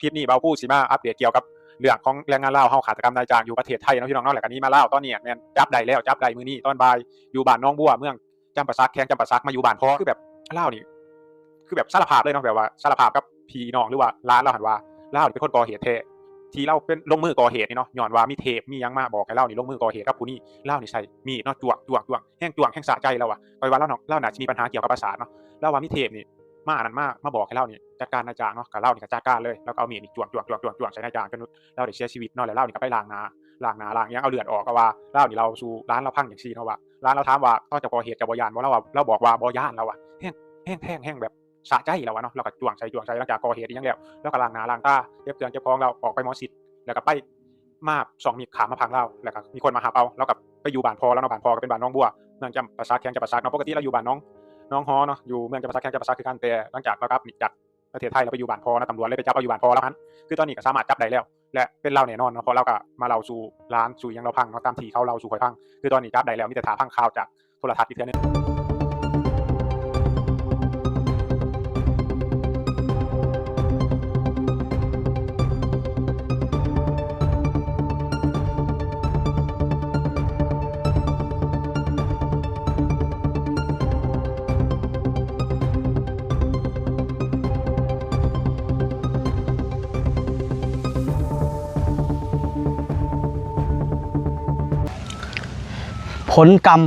คลิปนี้เบาผู้สิมาอัปเดตเกี่ยวกับเรื่องของแรงงานลาวเฮาขาตกรรมนายจ้างอยู่ประเทศไทยนะพี่น้องเนาะแล้วก็นี้มาลาวตอนนี้แม่นจับได้แล้วจับได้มื้อนี้ตอนบ่ายอยู่บ้านน้องบัวเมืองจำปาสักแข้งจำปาสักมาอยู่บ้านพ่อคือแบบลาวนี่คือแบบสารภาพเลยเนาะแบบว่าสารภาพกับพี่น้องหรือว่าร้านเราหันว่าลาวนี่เป็นคนก่อเหตุแท้ที่เราเป็นลงมือก่อเหตุนี่เนาะย้อนว่ามีเทปมียังมาบอกให้เรานี่ลงมือก่อเหตุกับผู้นี้ลานี่ใช่มีเนาะจวกจวกจวกแห้งจวกแห้งสะใจเราอะคอยว่าเราเนาะเราน่าจะมีปัญหาเกี่ยวกับประสาทเนาะเราว่ามีเทปนี่ มาอันนั้นมามาบอกให้เรานี่จัดการนายจางเนาะกับเรานี่ก็จัดการเลยแล้วก็เอามีดนี่จวกจวกจวกจวกจวกใส่นายจางจนเราได้เสียชีวิตเนาะแล้วเรานี่ก็ไปล้างนาล้างนาล้างยังเอาเลือดออกก็ว่าเรานี่เราสู่ร้านเราพังอย่างซีเนาะว่าร้านเราถามว่าต้องจะก่อเหตุจะบ่ยานบ่เราว่าเราบอกว่าบ่ยานเราอะแห้งแห้งแห้งแห้งแบบสะใจเราอะเนาะเราก็จวงใส่จวงใส่หลังจากก่อเหตุอีหยังแล้วแล้วก็ล้างนาล้างตาเก็บเครื่องเก็บของเราออกไปหมอชิดแล้วก็ไปมาสองมีขามาพังเราแล้วก็มีคนมาหาเอาแล้วก็ไปอยู่บ้านพอแล้วเนาะบ้านพอก็เป็นบ้านน้องบัวเมืองจำปาสักแข้งจำปาสักเนาะปกติเราอยู่บ้านน้อง น้องฮอเนาะอยู่เมืองจำปาซักแข้งจำปาซักคือกันแต่หลังจากเราครับจากประเทศไทยเราไปอยู่บ้านพอนะตำรวจเลยไปจับเราอยู่บ้านพอแล้วฮันคือตอนนี้ก็สามารถจับได้แล้ว และเป็นเราแน่นอนเนาะเพราะเราก็มาเราสู่ร้านสู่ยังเราพังเนาะตามที่เขาเราสู่คอยพัง คือตอนนี้จับได้แล้วมีแต่ถาพังข่าวจากโทรทัศน์อีกเท่านึง ลกรรม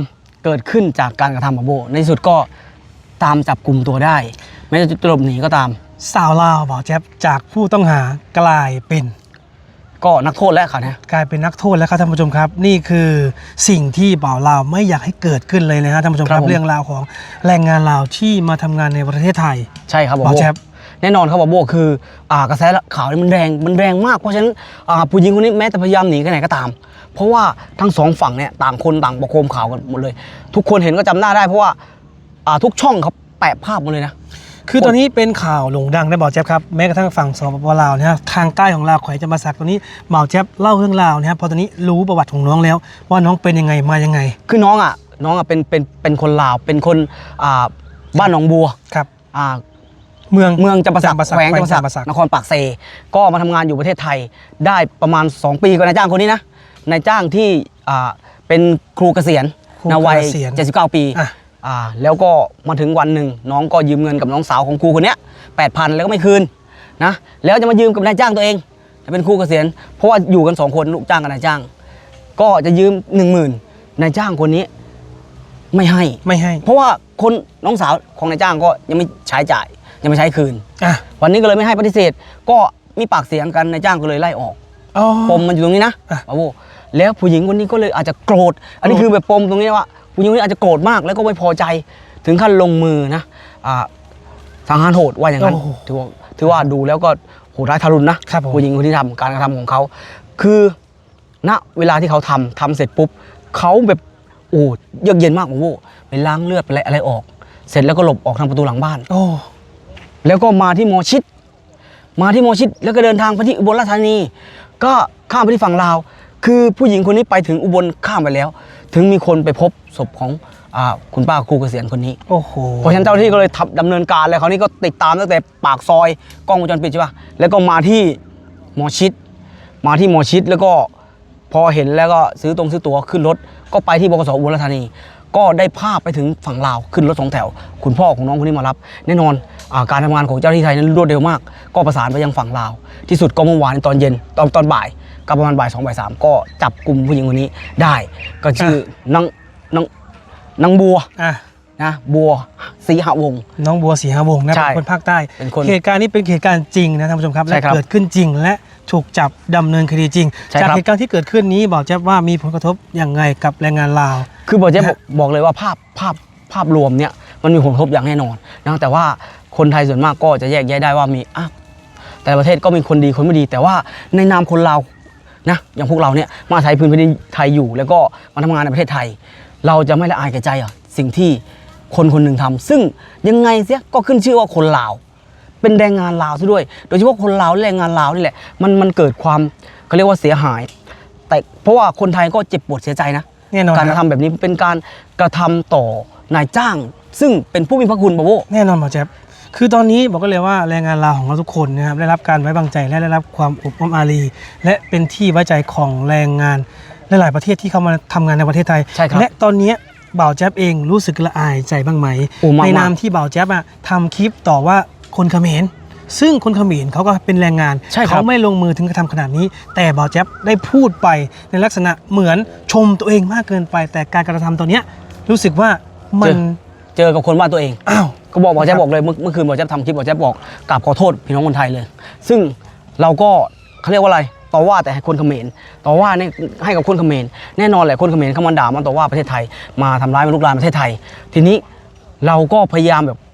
เกิดขึ้นจากการกระทำของโบ ในที่สุดก็ตามจับกลุ่มตัวได้ แม้จะหลบหนีก็ตาม สาวลาวบอกแจ๊บจากผู้ต้องหากลายเป็นก็นักโทษแล้วค่ะนะกลายเป็นนักโทษแล้วครับท่านผู้ชมครับ นี่คือสิ่งที่บ่าวลาวไม่อยากให้เกิดขึ้นเลยนะฮะท่านผู้ชมครับเรื่องราวของแรงงานลาวที่มาทำงานในประเทศไทยใช่ครับบบอกโบแจ๊บ แน่นอนครับบโบคืออ่ากระแสข่าวนี่มันแรงมันแรงมากเพราะฉะนั้นอ่าผู้หญิงคนนี้แม้แต่พยายามหนีแค่ไหนก็ตาม เพราะว่าทั้งสองฝั่งเนี่ยต่างคนต่างประโคมข่าวกันหมดเลย ทุกคนเห็นก็จำหน้าได้เพราะว่าอ่าทุกช่องเขาแปะภาพหมดเลยนะคือตอนนี้เป็นข่าวโด่งดังได้บอกแจ๊บครับแม้กระทั่งฝั่งสปปลาวนะฮะทางใต้ของลาวแขวงจำปาสักตอนนี้บ่าวแจ๊บเล่าเรื่องราวนะฮะเพอตอนนี้รู้ประวัติของน้องแล้ว ว่าน้องเป็นยังไงมายังไง คือน้องอะน้องอะเป็นเป็นเป็นคนลาวเป็นคนอ่าบ้านหนองบัวครับอ่า เมืองเมืองจำปาสักจำปาสักแขวงจำปาสัแขวงจำปาสักกนครปากเซ ก็มาทำงานอยู่ประเทศไทย ได้ประมาณ 2 ปีกับนายจ้างคนนี้นะนายจ้างที่อ่าเป็นครูเกษียณครูนวัยเกษียณ79 ปีอะ อ่าแล้วก็มาถึงวันหนึ่งน้องก็ยืมเงินกับน้องสาวของครูคนเนี้ย8,000 แล้วก็ไม่คืนนะแล้วจะมายืมกับนายจ้างตัวเองเป็นครูเกษียณเพราะว่าอยู่กันสองคนลูกจ้างกับนายจ้าง ก็จะยืม 1 0,000นายจ้างคนนี้ไม่ให้ ไม่ให้ เพราะว่าคนน้องสาวของนายจ้างก็ยังไม่ใช้จ่าย ยังไม่ใช้คืน อะวันนี้ก็เลยไม่ให้ปฏิเสธ ก็มีปากเสียงกันนายจ้างก็เลยไล่ออก อ๋อ ปมมันอยู่ตรงนี้นะอะบาโบแล้วผู้หญิงคนนี้ก็เลยอาจจะโกรธ อันนี้โกรธคือแบบปมตรงนี้ว่าผู้หญิงคนนี้อาจจะโกรธมากแล้วก็ไม่พอใจ ถึงขั้นลงมือนะอ่าสังหารโหดว่าอย่างนั้น โอ้โหถือว่าถือว่าดูแล้วก็โหดร้ายทารุณนะครับผม ผู้หญิงคนที่ทำการกระทำของเขา คือณเวลาที่เขาทำทำเสร็จปุ๊บเขาแบบโอ้เยือกเย็นมากโอ้โหไปล้างเลือดไปอะไรอะไรออก เสร็จแล้วก็หลบออกทางประตูหลังบ้าน โอ้ แล้วก็มาที่หมอชิด มาที่หมอชิดแล้วก็เดินทางไปที่อุบลราชธานี ก็ข้ามไปที่ฝั่งลาว คือผู้หญิงคนนี้ไปถึงอุบลข้ามไปแล้ว ถึงมีคนไปพบศพของอาคุณป้าครูเกษียณคนนี้โอ้โหเพราะฉะนั้นเจ้าหน้าที่ก็เลยทำดำเนินการเลยคราวนี้ก็ติดตามตั้งแต่ปากซอยกล้องวงจรปิดใช่ป่ะแล้วก็มาที่หมอชิด มาที่หมอชิดแล้วก็พอเห็นแล้วก็ซื้อตรงซื้อตั๋วขึ้นรถก็ไปที่บกสอุบลราชธานี ก็ได้ภาพไปถึงฝั่งลาวขึ้นรถสองแถว คุณพ่อของน้องคนนี้มารับ แน่นอนอาการทำงานของเจ้าหน้าที่ไทยนั้นรวดเร็วมาก ก็ประสานไปยังฝั่งลาว ที่สุดก็เมื่อวานตอนเย็นตอนตอนบ่ายก็ประมาณบ่ายสองบ่ายสามก็จับกลุ่มผู้หญิงคนนี้ได้ ก็ชื่อนางนางนางบัวอะนะบัวศรีหวงศ์น้องบัวศรีหาวงศ์นะใช่เป็นคนภาคใต้เป็นคนเหตุการณ์นี้เป็นเหตุการณ์จริงนะท่านผู้ชมครับใช่และครับเกิดขึ้นจริงและถูกจับดำเนินคดีจริงใช่จากครับเหตุการณ์ที่เกิดขึ้นนี้บอกแจ๊บว่ามีผลกระทบอย่างไรกับแรงงานลาว คือบอกเจ๊บอกบอกเลยว่าภาพภาพภาพรวมเนี่ยมันมีผลกระทบอย่างแน่นอนนะแต่ว่าคนไทยส่วนมากก็จะแยกแยะได้ว่ามีอะแต่ประเทศก็มีคนดีคนไม่ดี แต่ว่าในนามคนเรานะอย่างพวกเราเนี่ยมาอาศัยพื้นแผ่นดินไทยอยู่ แล้วก็มาทำงานในประเทศไทย เราจะไม่ละอายแก่ใจอะสิ่งที่คนคนหนึ่งทำซึ่งยังไงเสียก็ขึ้นชื่อว่าคนลาว เป็นแรงงานลาวซะด้วย โดยเฉพาะคนลาวและแรงงานลาวนี่แหละมันมันเกิดความเขาเรียกว่าเสียหาย แต่เพราะว่าคนไทยก็เจ็บปวดเสียใจนะ แน่นอนการกระคทำรับแบบนี้เป็นการกระทำต่อนายจ้าง ซึ่งเป็นผู้มีพระคุณบาโวแน่นอนบอกแจ๊บคือตอนนี้บอกก็เลยว่าแรงงานลาวของเราทุกคนนะครับได้รับการไว้วางใจและได้รับความอบอ้อมอารี และเป็นที่ไว้ใจของแรงงานหลายๆประเทศที่เข้ามาทำงานในประเทศไทยใช่ครับและตอนนี้บ่าวแจ๊บเองรู้สึกละอายใจบ้างไหมโอ้มากๆในนามที่บ่าวแจ๊บอะทำคลิปต่อว่าคนเขมร ซึ่งคนเขมรเขาก็เป็นแรงงาน ใช่ครับ เขาไม่ลงมือถึงกระทำขนาดนี้ แต่บ่าวแจ๊บได้พูดไปในลักษณะเหมือนชมตัวเองมากเกินไป แต่การกระทำตัวเนี้ยรู้สึกว่ามันเจอกับคนบ้านตัวเอง อ้าว ก็บอกบอกแจ๊บบอกเลยเมื่อเมื่อคืนบอกแจ๊บทำคลิปบอกแจ๊บบอกกราบขอโทษพี่น้องคนไทยเลย ซึ่งเราก็เขาเรียกว่าอะไรต่อว่าแต่ให้คนเขมรต่อว่าเนี่ยให้กับคนเขมรแน่นอนแหละคนเขมรเขามันด่ามันต่อว่าประเทศไทยมาทำร้ายมาลุกรานประเทศไทย ทีนี้เราก็พยายามแบบอ่า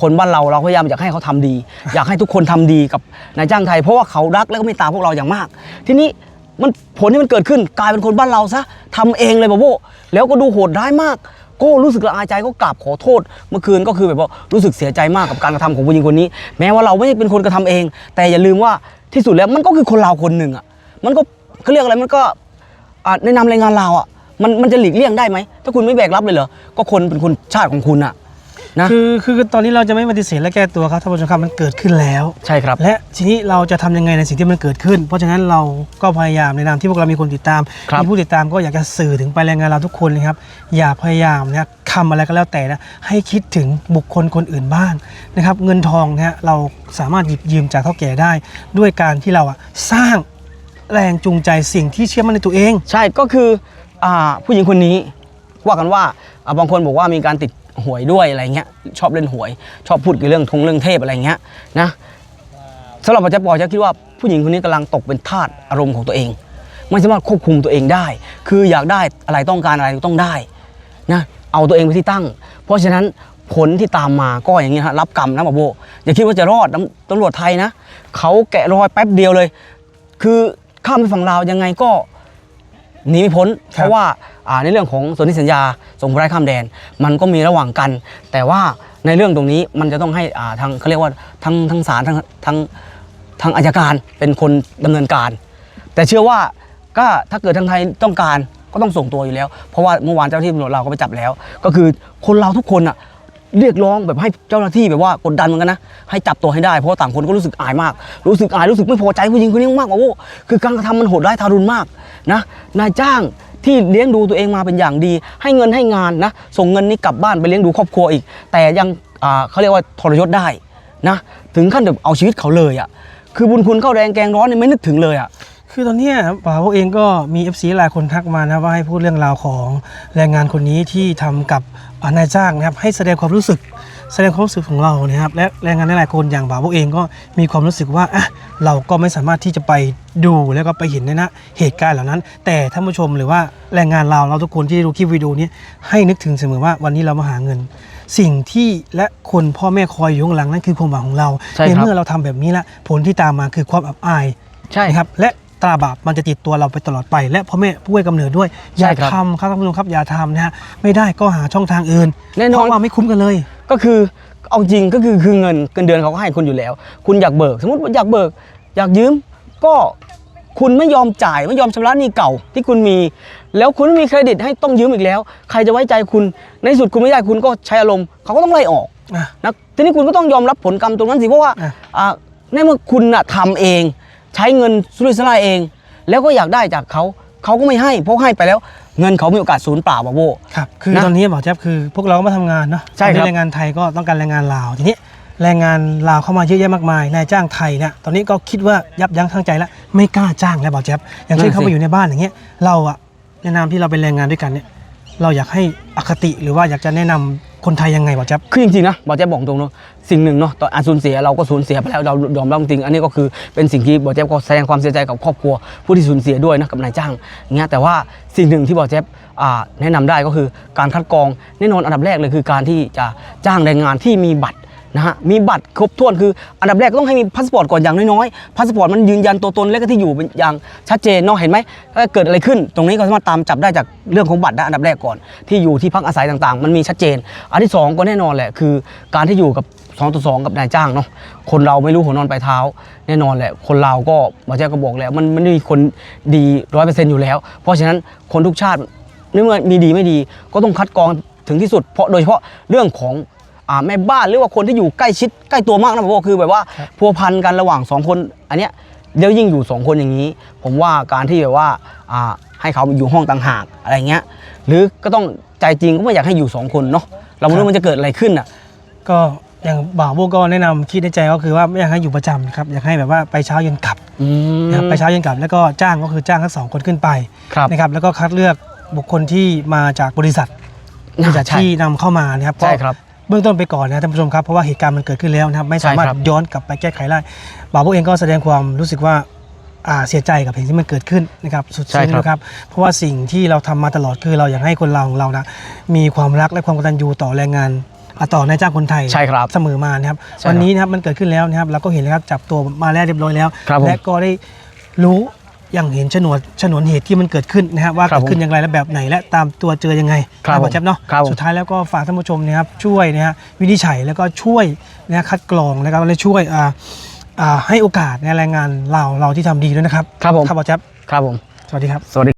คนบ้านเราเราพยายามอยากให้เขาทำดี อยากให้ทุกคนทำดีกับนายจ้างไทย เพราะว่าเขารักและก็เมตตาพวกเราอย่างมาก ทีนี้มันผลที่มันเกิดขึ้นกลายเป็นคนบ้านเราซะทำเองเลยบาโบแล้วก็ดูโหดร้ายมากก็รู้สึกละอายใจก็กราบขอโทษ เมื่อคืนก็คือแบบว่ารู้สึกเสียใจมากกับการกระทำของผู้หญิงคนนี้ แม้ว่าเราไม่ได้เป็นคนกระทำเอง แต่อย่าลืมว่าที่สุดแล้วมันก็คือคนลาคนหนึ่งอะมันก็เขาเรียกอะไรมันก็อ่าในนามแรงงานลาอะมันมันจะหลีกเลี่ยงได้ไหมถ้าคุณไม่แบกรับเลยเหรอก็คนเป็นคนชาติของคุณอะ นะ คือคือตอนนี้เราจะไม่ปฏิเสธและแก้ตัวครับท่านผู้ชมครับมันเกิดขึ้นแล้ว ใช่ครับ และทีนี้เราจะทำยังไงในสิ่งที่มันเกิดขึ้น เพราะฉะนั้นเราก็พยายามในนามที่พวกเรามีคนติดตามครับมีผู้ติดตามก็อยากจะสื่อถึงไปแรงงานเราทุกคนเลยครับอย่าพยายามนะทำอะไรก็แล้วแต่นะให้คิดถึงบุคคลคนอื่นบ้างนะครับเงินทองนะฮะเราสามารถหยิบยืมจากเท่าแก่ได้ ด้วยการที่เราอะสร้างแรงจูงใจสิ่งที่เชื่อมั่นในตัวเอง ใช่ก็คืออ่าผู้หญิงคนนี้ว่ากันว่าอ่าบางคนบอกว่ามีการติด หวยด้วยอะไรเงี้ยชอบเล่นหวย ชอบพูดเกี่ยวเรื่องทงเรื่องเทพอะไรเงี้ยนะสำหรับอาจารย์ปอจะคิดว่าผู้หญิงคนนี้กำลังตกเป็นทาสอารมณ์ของตัวเองไม่สามารถควบคุมตัวเองได้ คืออยากได้อะไรต้องการอะไรต้องได้นะเอาตัวเองไปที่ตั้ง เพราะฉะนั้นผลที่ตามมาก็อย่างนี้นะฮะรับกรรมนะบาโบอย่าคิดว่าจะรอดตำตำรวจไทยนะเขาแกะรอยแป๊บเดียวเลย คือข้ามไปฝั่งลาวยังไงก็ หนีไม่พ้น เพราะว่าอ่าในเรื่องของสนธิสัญญาส่งผู้ร้ายข้ามแดน มันก็มีระหว่างกัน แต่ว่าในเรื่องตรงนี้มันจะต้องให้อ่าทางเขาเรียกว่าทางทางศาลทางทางทางอายการเป็นคนดำเนินการ แต่เชื่อว่าก็ถ้าเกิดทางไทยต้องการก็ต้องส่งตัวอยู่แล้ว เพราะว่าเมื่อวานเจ้าหน้าที่ตำรวจเราก็ไปจับแล้ว ก็คือคนเราทุกคนอะ เรียกร้องแบบให้เจ้าหน้าที่แบบว่ากดดันเหมือนกันนะให้จับตัวให้ได้เพราะต่างคนก็รู้สึกอายมาก รู้สึกอายรู้สึกไม่พอใจผู้หญิงคนนี้มากโอ้คือการกระทำมันโหดร้ายทารุณมากนะนายจ้างที่เลี้ยงดูตัวเองมาเป็นอย่างดี ให้เงินให้งานนะส่งเงินนี้กลับบ้านไปเลี้ยงดูครอบครัวอีก แต่ยังเขาเรียกว่าทรยศได้นะถึงขั้นแบบเอาชีวิตเขาเลยอะคือบุญคุณเข้าแรงแกงร้อนเนี่ยไม่นึกถึงเลยอะ คือตอนเนี้ยป่าวเองก็มี FC หลายคนทักมานะว่าให้พูดเรื่องราวของแรงงานคนนี้ที่ทำกับอ่านายจ้างนะครับให้แสดงความรู้สึกแสดงความรู้สึกของเรานะครับและแรงงานหลายๆคนอย่างบ่าวเองก็มีความรู้สึกว่าอะเราก็ไม่สามารถที่จะไปดูแล้วก็ไปเห็นในนะเหตุการณ์เหล่านั้น แต่ท่านผู้ชมหรือว่าแรงงานเราเราทุกคนที่ดูคลิปวิดีโอนี้ให้นึกถึงเสมอว่าวันนี้เรามาหาเงิน สิ่งที่และคนพ่อแม่คอยอยู่ข้างหลังนั่นคือความหวังของเราใช่ครับในเมื่อเราทำแบบนี้ละผลที่ตามมาคือความอับอายใช่นะครับและ ตราบาปมันจะติดตัวเราไปตลอดไป และพ่อแม่ผู้ให้กำเนิดด้วย อย่าใช่ครับทำครับท่านผู้ชมครับอย่าทำนะฮะไม่ได้ก็หาช่องทางอื่นแน่นอน เพราะว่าไม่คุ้มกันเลย ก็คือเอาจริงก็คือคือเงินเงินเดือนเขาก็ให้คุณอยู่แล้ว คุณอยากเบิก สมมติว่าอยากเบิก อยากยืม ก็คุณไม่ยอมจ่ายไม่ยอมชำระหนี้เก่าที่คุณมี แล้วคุณไม่มีเครดิตให้ต้องยืมอีกแล้ว ใครจะไว้ใจคุณในที่สุดคุณไม่ได้คุณก็ใช้อารมณ์เขาก็ต้องไล่ออกอะนะทีนี้คุณก็ต้องยอมรับผลกรรมตรงนั้นสิเพราะว่าอะ อ่าในเมื่อคุณน่ะทำเอง ใช้เงินสุรุ่ยสุร่ายเอง แล้วก็อยากได้จากเขาเขาก็ไม่ให้เพราะให้ไปแล้ว เงินเขามีโอกาสสูญเปล่าบาโบ ครับ คือนะตอนนี้บอกแจ๊บคือพวกเราก็มาทำงานเนาะใช่ครับ ตอนนี้แรงงานไทยก็ต้องการแรงงานลาว ทีนี้แรงงานลาวเข้ามาเยอะแยะมากมาย นายจ้างไทยเนี่ยตอนนี้ก็คิดว่ายับยั้งทั้งใจแล้วไม่กล้าจ้างแล้วบอกแจ๊บอย่างเช่นนั่นสิ เข้ามาอยู่ในบ้านอย่างเงี้ย เราอะในนามที่เราเป็นแรงงานด้วยกันเนี่ย เราอยากให้อคติหรือว่าอยากจะแนะนำ คนไทยยังไงบอแจ๊บคือจริงๆนะบอแจ๊บบอกตรงเนาะสิ่งหนึ่งเนาะตอนอาสูญเสียเราก็สูญเสียไปแล้วเรายอมรับจริงอันนี้ก็คือเป็นสิ่งที่บอแจ๊บก็แสดงความเสียใจกับครอบครัว ผู้ที่สูญเสียด้วยนะกับนายจ้างเงี้ยแต่ว่าสิ่งหนึ่งที่บอแจ๊บแนะนำได้ก็คือการคัดกรองแน่นอนอันดับแรกเลยคือการที่จะจ้างแรงงานที่มีบัตร นะฮะมีบัตรครบถ้วนคืออันดับแรกต้องให้มีพาสปอร์ตก่อนอย่างน้อยๆพาสปอร์ตมันยืนยันตัวตนและก็ที่อยู่เป็นอย่างชัดเจนเนาะเห็นไหมถ้าเกิดอะไรขึ้น ตรงนี้ก็สามารถตามจับได้จากเรื่องของบัตรนะอันดับแรกก่อน ที่อยู่ที่พักอาศัยต่างๆ มันมีชัดเจน อันที่สองก็แน่นอนแหละคือ การที่อยู่กับ2ต่อ2กับนายจ้างเนาะคนเราไม่รู้หัวนอนปลายเท้า แน่นอนแหละคนเราก็มอแจ้ก็บอกแล้ว มันมันไม่มีคนดีร้อยเปอร์เซ็นต์อยู่แล้ว เพราะฉะนั้นคนทุกชาติในเมื่อมีดีไม่ดีก็ต้องคัดกรองถึงที่สุดเพราะโดยเฉพาะเรื่องของ แม่บ้านหรือว่าคนที่อยู่ใกล้ชิดใกล้ตัวมากนะผมว่าคือแบบว่าครับพัวพันกันระหว่างสองคนอันเนี้ยเดี๋ยวยิ่งอยู่สองคนอย่างนี้ ผมว่าการที่แบบว่าอ่าให้เขาอยู่ห้องต่างหากอะไรเงี้ยหรือก็ต้องใจจริงก็ไม่อยากให้อยู่สองคนเนาะเราไม่รู้มันจะเกิดอะไรขึ้นอะก็อย่างบ่าวโบก็แนะนำคิดในใจก็คือว่าไม่อยากให้อยู่ประจำครับอยากให้แบบว่าไปเช้าเย็นกลับอืมนะครับไปเช้าเย็นกลับ แล้วก็จ้างก็คือจ้างทั้งสองคนขึ้นไปครับนะครับแล้วก็คัดเลือกบุคคลที่มาจากบริษัทบริษัทใช่ที่นำเข้ามานะครับใช่ครั บเบื้องต้นไปก่อนนะท่านผู้ชมครับเพราะว่าเหตุการณ์มันเกิดขึ้นแล้วนะครับไม่สามารถใช่ครับ ย้อนกลับไปแก้ไขได้บ่าวโบเองก็แสดงความรู้สึกว่าอ่าเสียใจกับสิ่งที่มันเกิดขึ้นนะครับสุดใช่ซึ้งครับนะครับเพราะว่าสิ่งที่เราทำมาตลอดคือเราอยากให้คนเราของเรานะมีความรักและความกตัญญูต่อแรงงานอ่าต่อนายจ้างคนไทย ใช่ครับ เสมอมานะครับใช่ครับวันนี้นะครับมันเกิดขึ้นแล้วนะครับเราก็เห็นแล้วครับจับตัวมาแล้วเรียบร้อยแล้ว ครับผมและก็ได้รู้ อย่างเห็นฉนวนฉนวนเหตุที่มันเกิดขึ้นนะครับว่าครับเกิดขึ้นอย่างไรและแบบไหนและตามตัวเจอยังไงครับนะผมแจ๊บเนาะครับผมสุดท้ายแล้วก็ฝากท่านผู้ชมนะครับช่วยนะฮะวินิจฉัยแล้วก็ช่วยนะฮะคัดกรองนะครับและช่วยอ่าอ่าให้โอกาสในแรงงานเราเราที่ทำดีด้วยนะครับครับผมครับบอแจ๊บครับผมสวัสดีครับสวัสดี